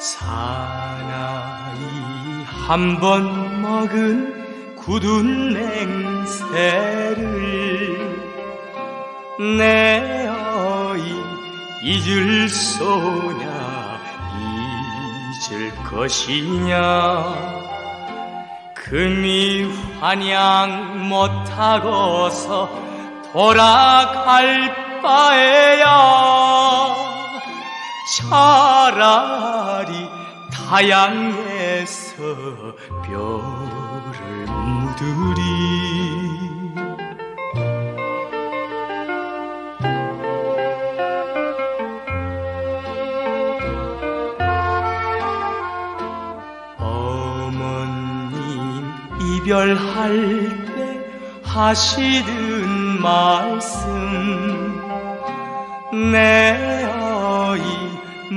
사나이 한 번 먹은 굳은 맹세를 내 어이 잊을 소냐 잊을 것이냐. 금이 환영 못하고서 돌아갈 바에야 차라리 타양에서 뼈를 묻으리. 어머님 이별할 때 하시던 말씀 내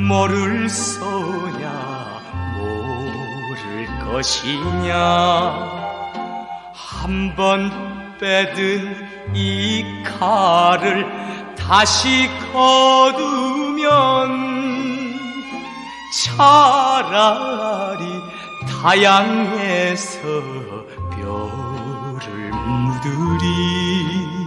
모를 소냐 모를 것이냐? 한 번 빼든 이 칼을 다시 거두면 차라리 타양에서 뼈를 묻으리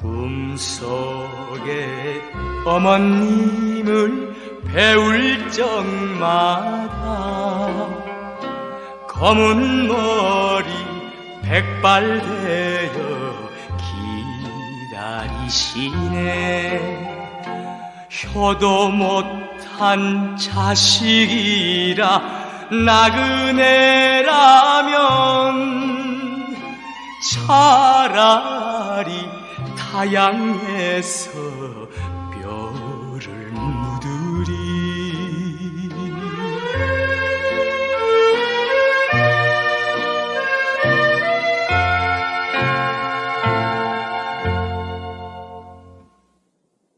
꿈속에 어머님을 배울 적마다 검은 머리 백발되어 기다리시네. 효도 못한 자식이라 나그네라면 차라리 하양에서 별을 무드리